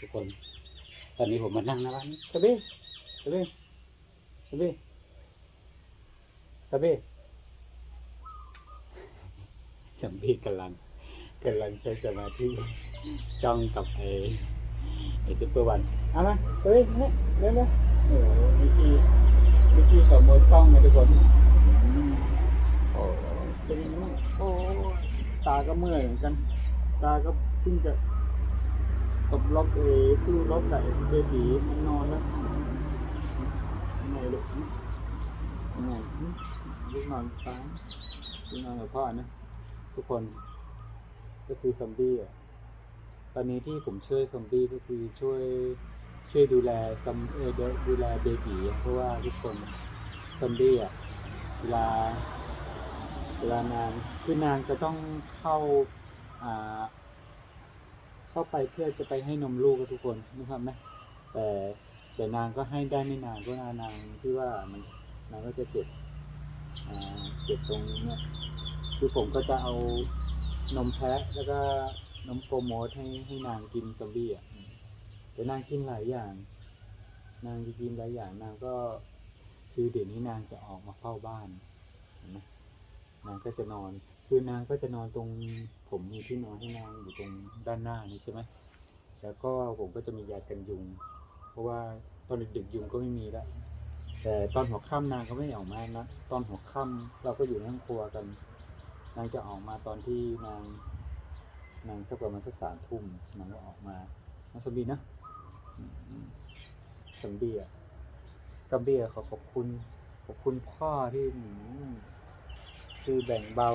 ทุกคน ตอนนี้ผมมานั่งหนะบ้านสบีสบีสบีสบีสบีกำลังกำลังใช้สมาธิจ้องกับไอ้ไอ้ซุปเปอร์วันเอามาสบีนี่เร็วเร็วโอ้โหมิกกี้มิกกี้ขโมยกล้องนะทุกคนอืมโอ้เป็นยังไงบ้างโอ้ตาก็เมื่อยเหมือนกัน ตาก็เพิ่งจะ ตบล็อกเอสู้รบกับไอ้เบบีมันนอนแล้วยังไงลูกยังไงลูกนอนฟ้าลูกนอนกับพ่อนะทุกคน ก็คือซอมบี้อะตอนนี้ที่ผมช่วยซอมบี้ก็คือช่วยช่วยดูแลซอมเอดูดูแลเบบีเพราะว่าทุกคนซอมบี้อะเวลาเวลานางคือนางจะต้องเข้าอ่า เข้าไปเพื่อจะไปให้นมลูกกับทุกคนนะครับไหมแต่แต่นางก็ให้ได้ไม่นานเพราะว่านางที่ว่ามันนางก็จะเจ็บเจ็บตรงเนี้ยคือผมก็จะเอานมแพะแล้วก็นมโปรโมทให้ให้นางกินซอมบี้อะแต่นางกินหลายอย่าง นางจะกินหลายอย่างนางก็คือเดี๋ยวนี้นางจะออกมาเฝ้าบ้านนไหมนางก็จะนอน คือนางก็จะนอนตรงผมมีที่นอนให้นางอยู่ตรงด้านหน้านี้ใช่ไหมแล้วก็ผมก็จะมียากันยุง เพราะว่าตอนดึกๆยุงก็ไม่มีแล้วแต่ตอนหัวค่ำนางก็ไม่ออกมานะตอนหัวค่ำเราก็อยู่ในห้องครัวกัน นางจะออกมาตอนที่นางนางสักประมาณสักสามทุ่มนางก็ออกมาน้องสมบีนะสมบีอะสมบีอะขอขอบคุณ ขอบคุณพ่อที่ คือแบ่งเบา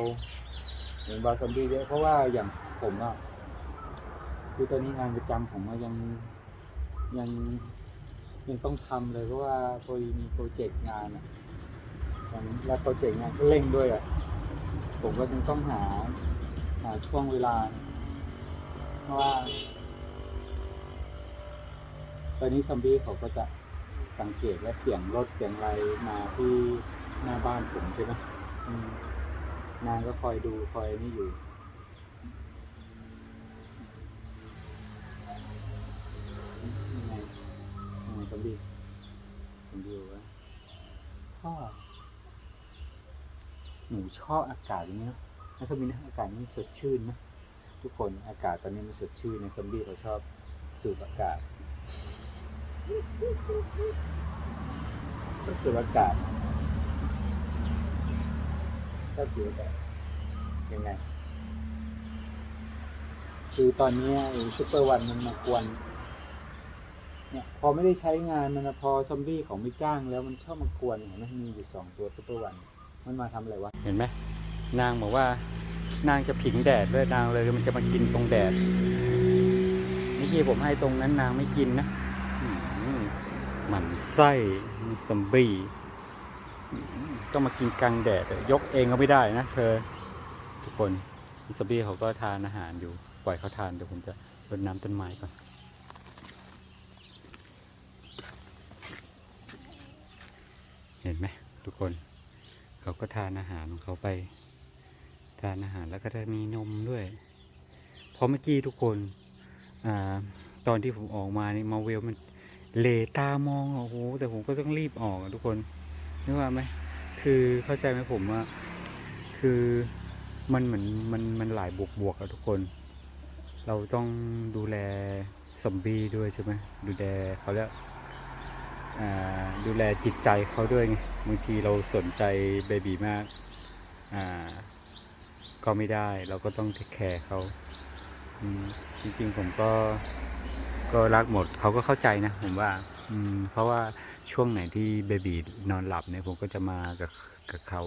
แบ่งเบาซอมบี้เยอะเพราะว่าอย่างผมอะคือตอนนี้งานประจำผมอะยังยังยังต้องทำเลยเพราะว่าพอดีมีโปรเจกต์งานอะและโปรเจกต์งานก็เร่งด้วยอะผมก็ยังต้องหาหาช่วงเวลา เพราะว่า ตอนนี้ซอมบี้เขาก็จะสังเกตว่าเสียงรถเสียงอะไรมาที่หน้าบ้านผมใช่ไหมม นางก็คอยดูคอยนี่อยู่ ยังไงยังไงซอมบี้ซอมบี้บอกว่าพ่อหนูชอบอากาศอย่างนี้นะนะซอมบี้นะอากาศนี่สดชื่นนะทุกคนอากาศตอนนี้มันสดชื่นในซอมบีเขาชอบสูบอากาศสูบอากาศ ก็คือแบบยังไง คือตอนนี้ไอ้ซุปเปอร์วันมันมากวนเนี่ยพอไม่ได้ใช้งานมันพอซอมบี้ของไม่จ้างแล้วมันชอบมากวนเห็นไหมมีอยู่สองตัวซุปเปอร์วันมันมาทำอะไรวะเห็นไหมนางบอกว่านางจะผิงแดดด้วยนางเลยมันจะมากินตรงแดดเมื่อกี้ผมให้ตรงนั้นนางไม่กินนะมหมันไส้ซอมบี้ ต้องมากินกลางแดดยกเองก็ไม่ได้นะเธอทุกคนมิสบี้เขาก็ทานอาหารอยู่ปล่อยเขาทานเดี๋ยวผมจะรดน้ำต้นไม้ก่อนเห็นไหมทุกคนเขาก็ทานอาหารของเขาไป ทานอาหารแล้วก็จะมีนมด้วยพราะเมื่อกี้ทุกคนอตอนที่ผมออกมานี่มาเวลมันเลตามองโอ้โหแต่ผมก็ต้องรีบออกทุกคน นึกว่าไหมคือเข้าใจไหมผมว่าคือมันเหมือนมันมันหลายบวกบวกอะทุกคน เราต้องดูแลซอมบีด้วยใช่ไหมดูแลเขาเรียกอ่าดูแลจิตใจเขาด้วยไงบางทีเราสนใจเบบีมากอ่าก็ไม่ได้เราก็ต้องเทคแคร์เขาจริงๆผมก็ก็รักหมดเขาก็เข้าใจนะผมว่าอืมเพราะว่า ช่วงไหนที่เบบีนอนหลับเนี่ยผมก็จะมากับกับเขา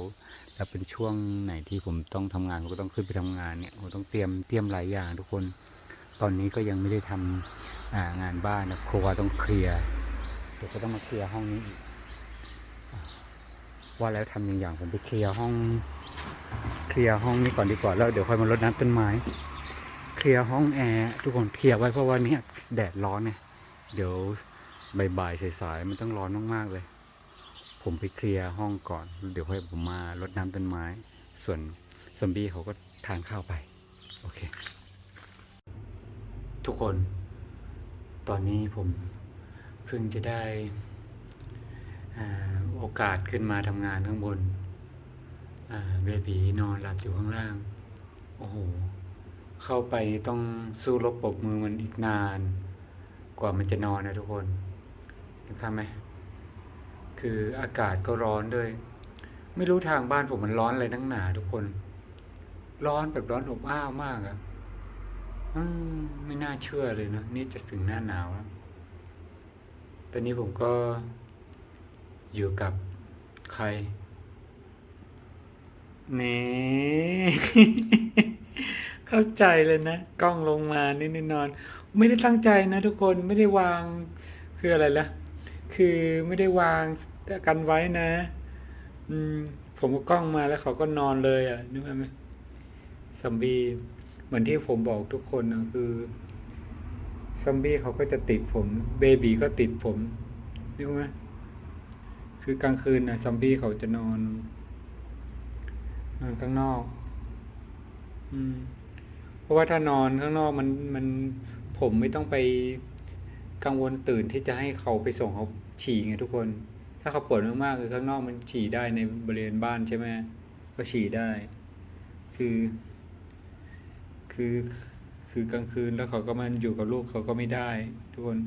แล้วเป็นช่วงไหนที่ผมต้องทำงานผมก็ต้องขึ้นไปทำงานเนี่ยผมต้องเตรียมเตรียมหลายอย่างทุกคน ตอนนี้ก็ยังไม่ได้ทำอ่างานบ้านนะครัวต้องเคลียร์เดี๋ยวก็ต้องมาเคลียร์ห้องนี้อีกว่าแล้วทำอย่างอย่างผมไปเคลียร์ห้อง เคลียร์ห้องนี้ก่อนดีกว่าแล้วเดี๋ยวค่อยมารดน้ำต้นไม้ เคลียร์ห้องแอร์ทุกคนเคลียร์ไว้เพราะว่านี้แดดร้อนเนี่ยเดี๋ยว บ่ายๆสายๆมันต้องร้อนมากๆเลย ผมไปเคลียร์ห้องก่อน เดี๋ยวค่อยผมมารดน้ำต้นไม้ ส่วนซอมบี้เขาก็ทานข้าวไป โอเค ทุกคน ตอนนี้ผมเพิ่งจะได้โอกาสขึ้นมาทำงานข้างบนเบบีนอนหลับอยู่ข้างล่าง โอ้โห เข้าไปต้องสู้รบปบมือมันอีกนาน กว่ามันจะนอนนะทุกคน นะครับไหมคืออากาศก็ร้อนด้วย ไม่รู้ทางบ้านผมมันร้อนอะไรนักหนาทุกคน ร้อนแบบร้อนอบอ้าวมากอะ่ะไม่น่าเชื่อเลยนะนี่จะถึงหน้าหนาวแล้วตอนนี้ผมก็อยู่กับใครเน่เข้าใจเลยนะ กล้องลงมานี่นอน ไม่ได้ตั้งใจนะทุกคนไม่ได้วางคืออะไรล่ะ คือไม่ได้วางกันไว้นะ อืม ผมก็กล้องมาแล้วเขาก็นอนเลยอะนึกไหมซอมบี้เหมือนที่ผมบอกทุกคนนะคือซอมบี้เขาก็จะติดผมเบบีก็ติดผมนึกไหมคือกลางคืนนะซอมบี้เขาจะนอนนอนข้างนอก อืม เพราะว่าถ้านอนข้างนอกมันมันผมไม่ต้องไป กังวลตื่นที่จะให้เขาไปส่งเขาฉี่ไงทุกคน ถ้าเขาปวดมากๆคือข้างนอกมันฉี่ได้ในบริเวณบ้านใช่ไหมก็ฉี่ได้ คือ คือคือกลางคืนแล้วเขาก็มันอยู่กับลูกเขาก็ไม่ได้ ทุกคน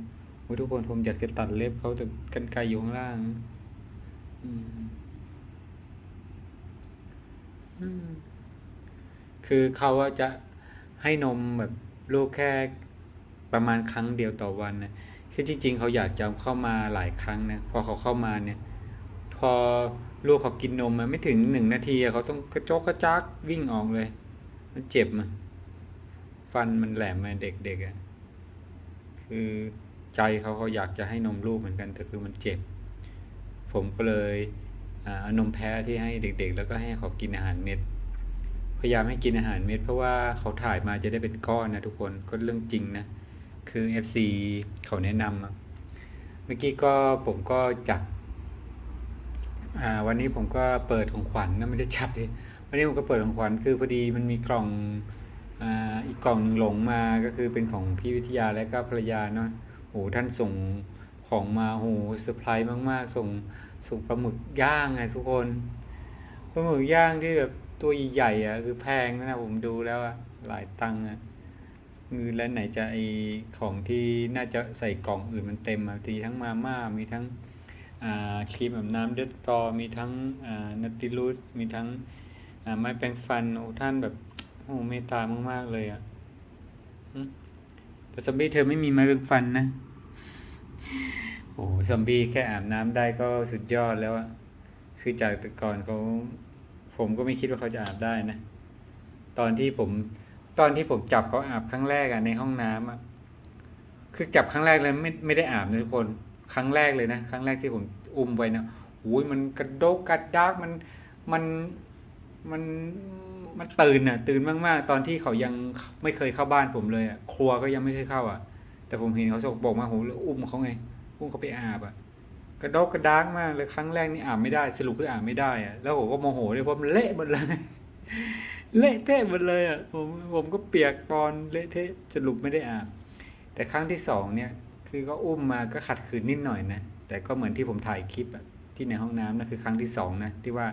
โอ้ทุกคนผมอยากจะตัดเล็บเขาแต่กันไกลอยู่ข้างล่าง อืมคือเขาจะให้นมแบบลูกแค่ ประมาณครั้งเดียวต่อวันนะคือจริงๆเขาอยากจะเข้ามาหลายครั้งนะพอเขาเข้ามาเนี่ย พอลูกเขากินนมมาไม่ถึงหนึ่งนาทีเขาต้องกระจกกระจักวิ่งออกเลย มันเจ็บมันฟันมันแหลมมาเด็กๆอะคือใจเขาเขาอยากจะให้นมลูกเหมือนกันแต่คือมันเจ็บ ผมก็เลยอ่าเอานมแพ้ที่ให้เด็ก ๆ แล้วก็ให้เขากินอาหารเม็ดพยายามให้กินอาหารเม็ดเพราะว่าเขาถ่ายมาจะได้เป็นก้อนนะทุกคนก็เรื่องจริงนะ คือ FC เขาแนะนำอะเมื่อกี้ก็ผมก็จับอ่าวันนี้ผมก็เปิดของขวัญนะไม่ได้จับสิวันนี้ผมก็เปิดของขวัญคือพอดีมันมีกล่องอ่าอีกกล่องหนึ่งหลงมาก็คือเป็นของพี่วิทยาและก็ภรรยาเนาะโหท่านส่งของมาโหเซอร์ไพรส์มากๆ ส่งส่งปลาหมึกย่างไงทุกคนปลาหมึกย่างที่แบบตัวใหญ่ๆอะคือแพงนะผมดูแล้วอะหลายตังค์อะ คือแล้วไหนจะไอของที่น่าจะใส่กล่องอื่นมันเต็มอะทีทั้งมาม่ามีทั้งครีมแบบน้ำเดสตอมีทั้งนัตติลูสมีทั้งไม้แปรงฟันโอ้ท่านแบบโอ้เมตตามากๆเลยอะแต่ซอมบี้เธอไม่มีไม้แปรงฟันนะโอ้ซอมบี้แค่อาบน้ำได้ก็สุดยอดแล้วอะคือจากแต่ก่อนเขาผมก็ไม่คิดว่าเขาจะอาบได้นะ ตอนที่ผม ตอนที่ผมจับเขาอาบครั้งแรกอะในห้องน้ำอะคือจับครั้งแรกเลยไม่ไม่ได้อาบนะทุกคน ครั้งแรกเลยนะ ครั้งแรกที่ผมอุ้มไว้นะโอ้ยมันกระโดกกระดากมันมันมันมันตื่นอะตื่นมากๆ ตอนที่เขายังไม่เคยเข้าบ้านผมเลยอะครัวก็ยังไม่เคยเข้าอะแต่ผมเห็นเขาสกบอกมาโหแล้วอุ้มเขาไงอุ้มเขาไปอาบอะกระดกกระดากมากเลยครั้งแรกนี่อานไม่ได้ สรุปคืออานไม่ได้อะแล้วผมก็โมโหเลยเพราะมันเละหมดเลย เละเทะหมดเลยอะผมผมก็เปียกปอนเละเทะสรุปไม่ได้อ่านแต่ครั้งที่สองเนี่ยคือก็อุ้มมาก็ขัดขืนนิดหน่อยนะแต่ก็เหมือนที่ผมถ่ายคลิปอะที่ในห้องน้ำนะคือครั้งที่สองนะที่ว่า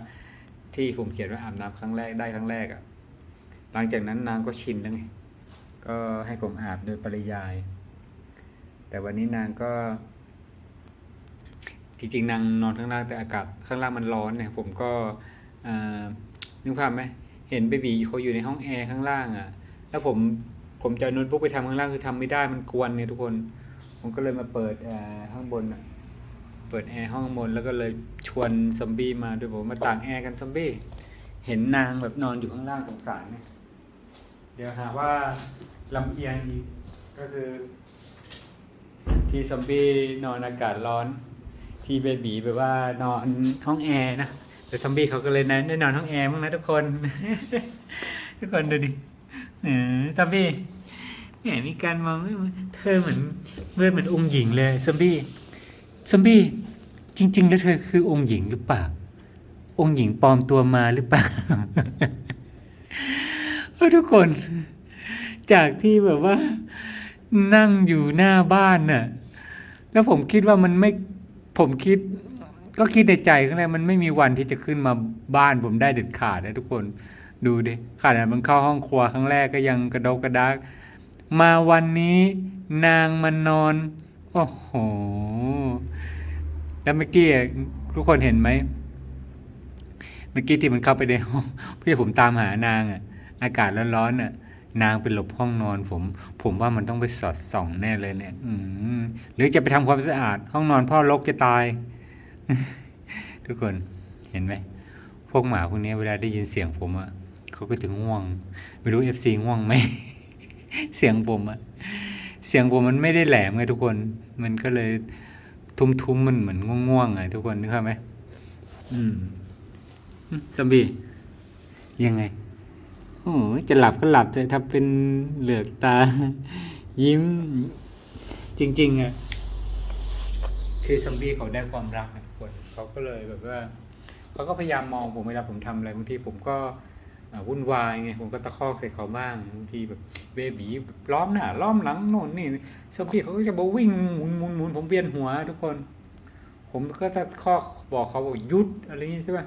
ที่ผมเขียนว่าอาบน้ำครั้งแรกได้ครั้งแรกอะหลังจากนั้นนางก็ชินแล้วไงก็ให้ผมอาบโดยปริยาย แต่วันนี้นางก็ จริงๆนางนอนข้างล่างแต่อากาศข้างล่างมันร้อนเนี่ยผมก็นึกภาพไหม เห็นเบบีเขาอยู่ในห้องแอร์ข้างล่างอะ แล้วผมผมจะโน้ตบุ๊กไปทำข้างล่างคือทำไม่ได้มันกวนเนี่ยทุกคน ผมก็เลยมาเปิดแอร์ข้างบนอะ เปิดแอร์ห้องข้างบนแล้วก็เลยชวนซอมบี้มาด้วยผมมาต่างแอร์กันซอมบี้ เห็นนางแบบนอนอยู่ข้างล่างสงสารเนี่ย เดี๋ยวหาว่าลำเอียงอีกก็คือ ที่ซอมบี้นอนอากาศร้อน ที่เบบีแบบว่านอนห้องแอร์นะ แต่ซอมบี้เขาก็เลยนะได้นอนห้องแอร์มั้งนะทุกคน ทุกคนดูดิเออซอมบี้แหมมีการมองเธอเหมือนเมื่อเหมือนองค์หญิงเลยซอมบี้ซอมบี้จริง ๆ แล้วเธอคือองค์หญิงหรือเปล่า องค์หญิงปลอมตัวมาหรือเปล่าเออทุกคน จากที่แบบว่า นั่งอยู่หน้าบ้านน่ะ แล้วผมคิดว่ามันไม่ผมคิด ก็คิดในใจข้างในมันไม่มีวันที่จะขึ้นมาบ้านผมได้เด็ดขาดนะทุกคนดูดิขนาดมันเข้าห้องครัวครั้งแรกก็ยังกระดกกระดักมาวันนี้นางมันนอน โอ้โห แล้วเมื่อกี้ทุกคนเห็นไหม เมื่อกี้ที่มันเข้าไปในห้องเพื่อผมตามหานางอะ อากาศร้อนๆอะ นางไปหลบห้องนอนผม ผมว่ามันต้องไปสอดส่องแน่เลยเนี่ย อืหรือจะไปทำความสะอาด ห้องนอนพ่อรกจะตาย ทุกคนเห็นไหม พวกหมาพวกนี้เวลาได้ยินเสียงผมอะเขาก็จะง่วง ไม่รู้เอฟซีง่วงไหม เสียงผมอะเสียงผมมันไม่ได้แหลมไงทุกคน มันก็เลยทุ้มๆมันเหมือนง่วงๆไงทุกคนนึกภาพไหมอืมซอมบี้ยังไงโอ้จะหลับก็หลับเถอะถ้าเป็นเหลือกตา ยิ้ม จริง ๆอะคือซอมบี้เขาได้ความรักนะ เขาก็เลยแบบว่าเขาก็พยายามมองผมเวลาผมทำอะไรบางทีผมก็วุ่นวายไงผมก็ตะคอกใส่เขาบ้างบางทีแบบเบบีล้อมหน้าล้อมหลังโน่นนี่ซอมบี้เขาก็จะมาวิ่งหมุนหมุนหมุนผมเวียนหัวทุกคน ผมก็ตะคอกบอกเขาบอกหยุดอะไรอย่างนี้ใช่ป่ะ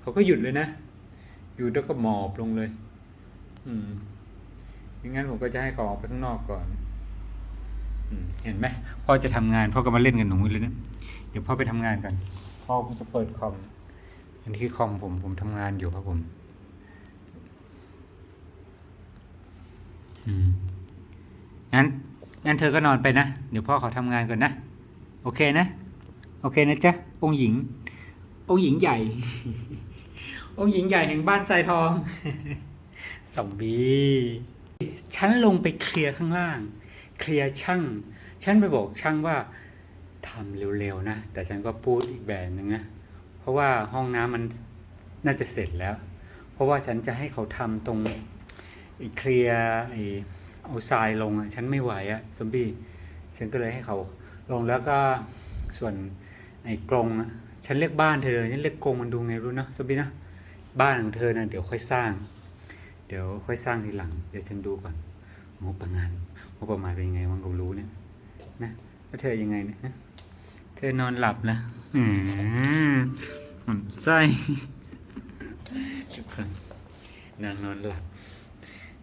เขาก็หยุดเลยนะหยุดแล้วก็หมอบลงเลย อืมงั้นผมก็จะให้เขาออกไปข้างนอกก่อนเห็นไหมพ่อจะทำงานพ่อก็มาเล่นกับหนูเลยนะเดี๋ยวพ่อไปทำงานกัน พ่อผมจะเปิดคอม อันนี้คือคอมผม ผมทำงานอยู่ครับผม อืม งั้น งั้นเธอก็นอนไปนะ เดี๋ยวพ่อขอทำงานก่อนนะ โอเคนะ โอเคนะจ๊ะ องค์หญิง องค์หญิงใหญ่ องค์หญิงใหญ่แห่งบ้านทรายทองสมบีฉันลงไปเคลียร์ข้างล่าง เคลียร์ช่าง ฉันไปบอกช่างว่า ทำเร็วๆนะ แต่ฉันก็พูดอีกแบบหนึ่งนะ เพราะว่าห้องน้ำมันน่าจะเสร็จแล้ว เพราะว่าฉันจะให้เขาทำตรงไอ้เคลียร์ไอ้เอาทรายลงอะฉันไม่ไหวอะซอมบี้ฉันก็เลยให้เขาลงแล้วก็ส่วนไอ้กรงอะฉันเรียกบ้านเธอเลยฉันเรียกกรงมันดูไงรู้นะซอมบี้นะบ้านของเธอนะเดี๋ยวค่อยสร้าง เดี๋ยวค่อยสร้างทีหลัง เดี๋ยวฉันดูก่อนงบประมาณงบประมาณเป็นยังไงวังก็รู้เนี่ยนะแล้วเธอยังไงเนี่ย ธอนอนหลับนะอืมหมันไส้ทุกคนนางนอนหลับ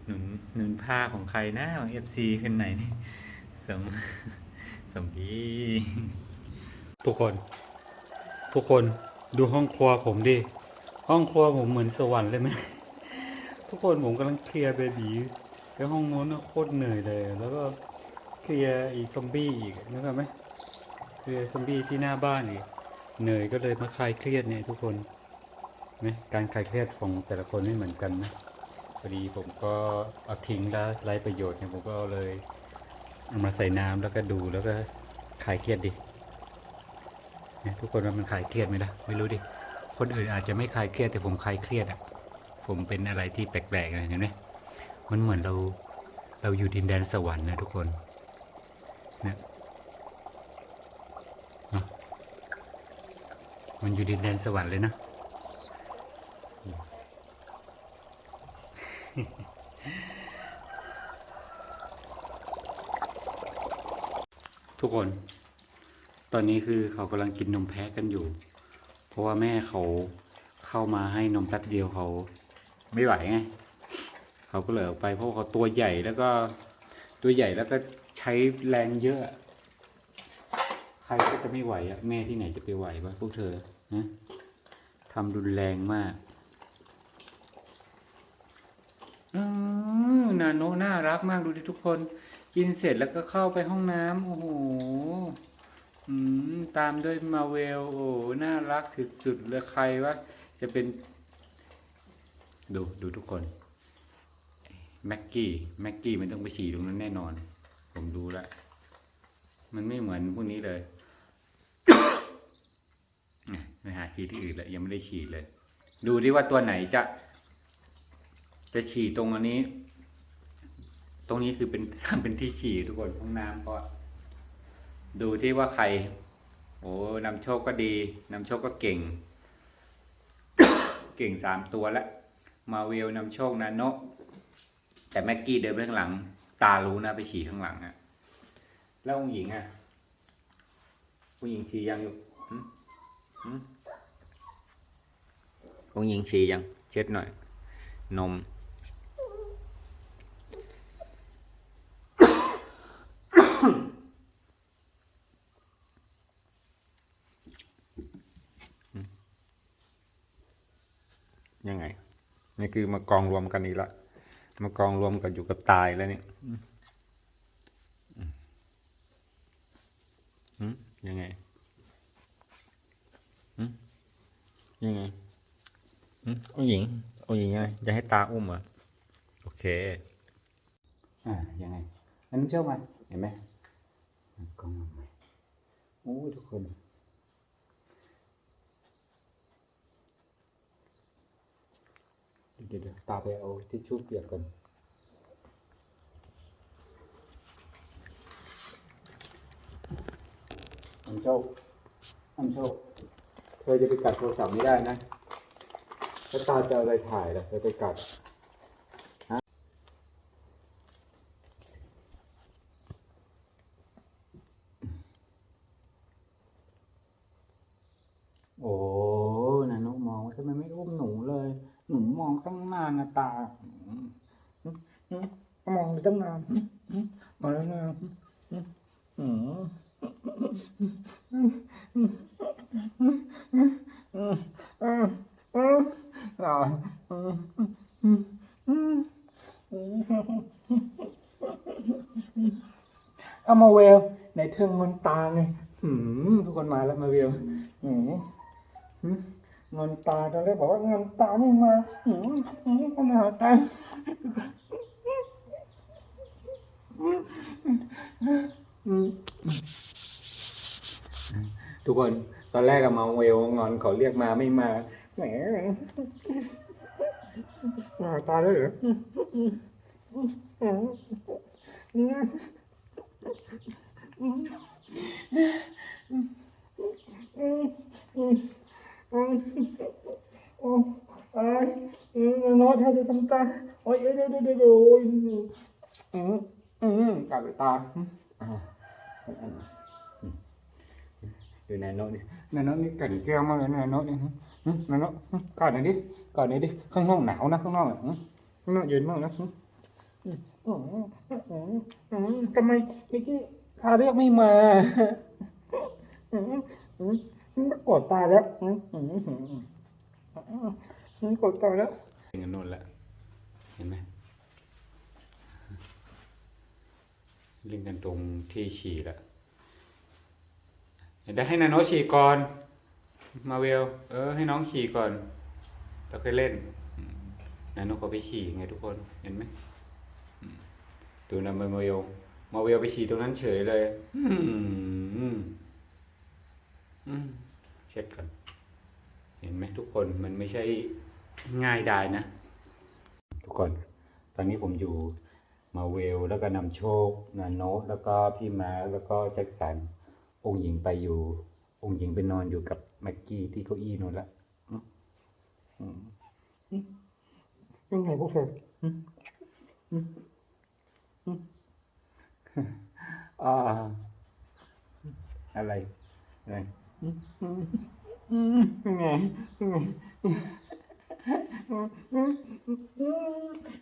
หนุนหนุนผ้าของใครนะของเอฟซีขึ้นไหนนี่สมสมพีทุกคน ทุกคนดูห้องครัวผมดิ ห้องครัวผมเหมือนสวรรค์เลยไหมทุกคนผมกำลังเคลียร์เบบีแล้วห้องโน้นน่ะโคตรเหนื่อยเลย แล้วก็เคลียร์ไอีซอมบี้อีกนึกออกไหม เคลียซอมบี้ที่หน้าบ้านอีกเหนื่อยก็เลยมาคลายเครียดเนี่ยทุกคนนะการคลายเครียดของแต่ละคนไม่เหมือนกันนะพอดีผมก็เอาทิ้งแล้วไร้ประโยชน์เนี่ยผมก็เลยเอามาใส่น้ำแล้วก็ดูแล้วก็คลายเครียดดิเนี่ยทุกคนว่ามันคลายเครียดไหมล่ะไม่รู้ดิคนอื่นอาจจะไม่คลายเครียดแต่ผมคลายเครียดอะผมเป็นอะไรที่แปลกๆนะเห็นไหมมันเหมือนเราเราอยู่ดินแดนสวรรค์นะทุกคนเนี่ยเนอะ มันอยู่ดินแดนสวรรค์เลยนะ ทุกคน ตอนนี้คือเขากำลังกินนมแพะกันอยู่ เพราะว่าแม่เขาเข้ามาให้นมแป๊บเดียวเขาไม่ไหวไง เขาก็เลยออกไปเพราะเขาตัวใหญ่แล้วก็ตัวใหญ่แล้วก็ใช้แรงเยอะ รก็จะไม่ไหวอะแม่ที่ไหนจะไปไหววะพวกเธอนะทำรุนแรงมากอนาโนน่ารักมากดูดิทุกคน กินเสร็จแล้วก็เข้าไปห้องน้ำโอ้โหตามด้วยมาเวลโอ้น่ารักสุดๆเลยใครวะจะเป็น ดูดูทุกคนแม็กกี้แม็กกี้มันต้องไปฉี่ตรงนั้นแน่นอน ผมดูแล้วมันไม่เหมือนพวกนี้เลย ไปหาฉี่ที่อื่นแล้วยังไม่ได้ฉี่เลย ดูดิว่าตัวไหนจะจะฉี่ตรงอันนี้ ตรงนี้คือเป็นเป็นที่ฉี่ทุกคนห้องน้ำก็ ดูที่ว่าใคร โอ้นำโชคก็ดีนำโชคก็เก่ง เก่งสามตัวแล้วมาเวลนำโชคนาโนะแต่แม็กกี้เดินไปข้างหลัง ตารู้นะไปฉี่ข้างหลังอะแล้วองค์หญิงอะ องค์หญิงฉี่ยังอยู่หึหึองค์หญิงฉี่ยัง เช็ดหน่อย นม ยังไง นี่คือมากองรวมกันอีกละ มากองรวมกันอยู่กับตายแล้วเนี่ยอืมอืมยังไงอืมยังไงอืมเอาหญิงเอาหญิงยังไง จะให้ตาอุ้มเหรอโอเค อ่ายังไง อันนี้เชื่อมาเห็นไหมกล้องใหม่โอ้ทุกคนเดี๋ยวเดี๋ยวตาไปเอาทิชชู่เปียกก่อนอันโชคอันโชคเธอจะไปกัดโทรศัพท์ไม่ได้นะ ถ้าตาจะเอาอะไรถ่ายล่ะเธอไปกัดฮะโอ้นานุมองว่าทำไมไม่อุ้มหนูเลย หนูมองตั้งนานนะตาอืมมองตั้งนาน มาเวลในเทิงมันตาไงอืมทุกคนมาแล้วมาเวลอืมอืมเงินตาตอนแรกบอกว่าเงินตาไม่มาหืมหืมมาหาตาทุกคนตอนแรกอะมาเวลงอนเขาเรียกมาไม่มาแหมมาตาได้เหรอ อืมโอ้ยอืมน้อยแท้จะทำตาโอ้ยเดี๋ยวเดี๋ยวเดี๋ยวโอ้ยอืมอืมกัดตาอ่าดูนายโน้ตดินายโน้ตนี่กันแก้วมากเลยนายโน้ตนี่นายโน้ตกอดหน่อยดิกอดหน่อยดิข้างนอกหนาวนะข้างนอกข้างนอกเย็นมากนะทำไมเมื่อกี้ พาเรียกไม่มามันกดตาแล้วมันกดตาแล้วเป็นกันนู่นแล้วเห็นไหมเล่นกันตรงที่ฉี่แล้วเดี๋ยวให้นาโนฉี่ก่อน มาเวล เออ ให้น้องฉี่ก่อนแล้วค่อยเล่นอืมนาโนเขาไปฉี่ไงทุกคน เห็นไหมอืมตัวนั้นมาเวล มาเวลไปฉี่ตรงนั้นเฉยเลยอืมอืมเช็ดก่อน เห็นไหมทุกคนมันไม่ใช่ง่ายได้นะ ทุกคน ตอนนี้ผมอยู่มาเวลแล้วก็นำโชคนาโนตแล้วก็พี่มาแล้วก็แจ็คสัน องค์หญิงไปอยู่ องค์หญิงไปนอนอยู่กับแม็กกี้ที่เก้าอี้นู่นละอืมอืมอืมยังไงพวกเธอ อะไรอะไรอืมอืมอืมยังไงยังไง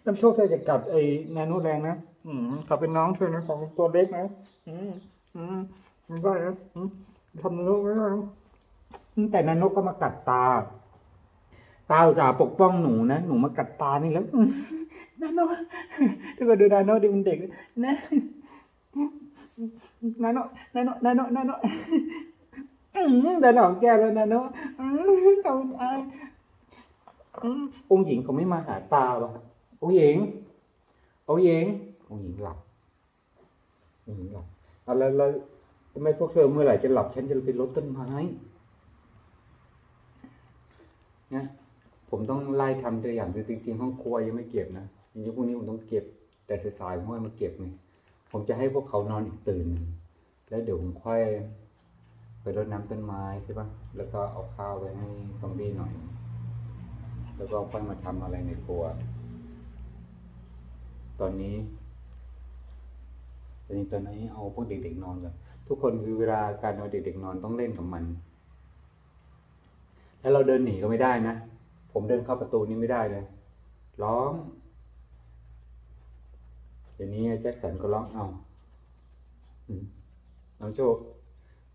น้ำโชคเธอจะกัดไอ้นาโนแรงนะเขาเป็นน้องเธอนะของตัวเล็กนะมอืมไม่ได้นะทำนาโนไม่ได้แต่นาโนก็มากัดตา ตาอุตส่าปกป้องหนูนะหนูมากัดตานี่แล้วอืมนาโนทุกคนดูนาโนดิมันเด็กนะ นาโนนาโนนาโนนาโนอืมเดินหอมแก้มแล้วนาโนอืมทำอายอืมองค์หญิงเขาไม่มาหาตาวะองค์หญิงองค์หญิงองค์หญิงหลับองค์หญิงหลับเอาแล้วแล้วทำไมพวกเธอเมื่อไหร่จะหลับฉันจะไปรดต้นไม้นะผมต้องไล่ทำตัวอย่างจริงๆห้องครัวยังไม่เก็บนะจริงๆพวกนี้ผมต้องเก็บแต่สายๆผมค่อยมาเก็บไง ผมจะให้พวกเขานอนอีกตื่นนึงแล้วเดี๋ยวผมค่อยไปรดน้ำต้นไม้ใช่ปะแล้วก็เอาข้าวไปให้ซอมบี้หน่อย แล้วก็ค่อยมาทำอะไรในครัว ตอนนี้ต่นี่ตอนนี้เอาพวกเด็กๆนอนก่อนทุกคนคือเวลาการเอาเด็กๆนอนต้องเล่นกับมัน แล้วเราเดินหนีก็ไม่ได้นะ ผมเดินเข้าประตูนี้ไม่ได้เลย ร้อง เดี๋ยวนี้แจ็คสันก็ร้องเอาน้องโชค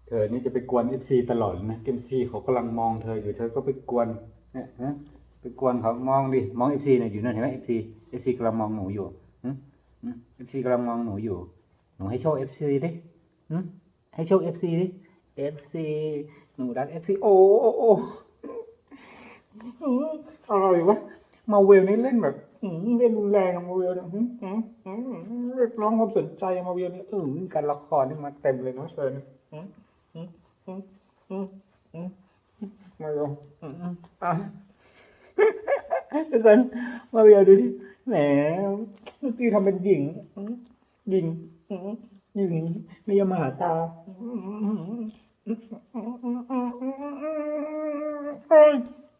เธอนี่จะไปกวนเอฟซีตลอดนะเอฟซีเขากำลังมองเธออยู่เธอก็ไปกวนเนี่ยฮะไปกวนเขามองดิมองเอฟซีเนี่ยอยู่นั่นเห็นไหมเอฟซีเอฟซีกำลังมองหนูอยู่เอฟซีกำลังมองหนูอยู่หนูให้โชว์เอฟซีดิให้โชว์เอฟซีดิเอฟซีหนูรักเอฟซีโอ้โอ้โอ้อื้ออร่อยวะมาเวลนี่เล่นแบบ เล่นรุนแรงอะมาเวลเนี่ยอื้ออื้ออื้อเรียกร้องความสนใจมาเวลนี่เออการละครนี่มาเต็มเลยเนาะเชิญมาเวลอะทุกคนมาเวลดูดิแหมเมื่อกี้ทำเป็นหญิงหญิงหญิงไม่ยอมมาหาตา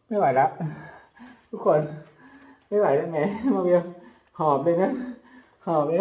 ไม่ไหวแล้วทุกคน ไม่ไหวแล้วไงมาเวลหอบเลยนะ หอบเลย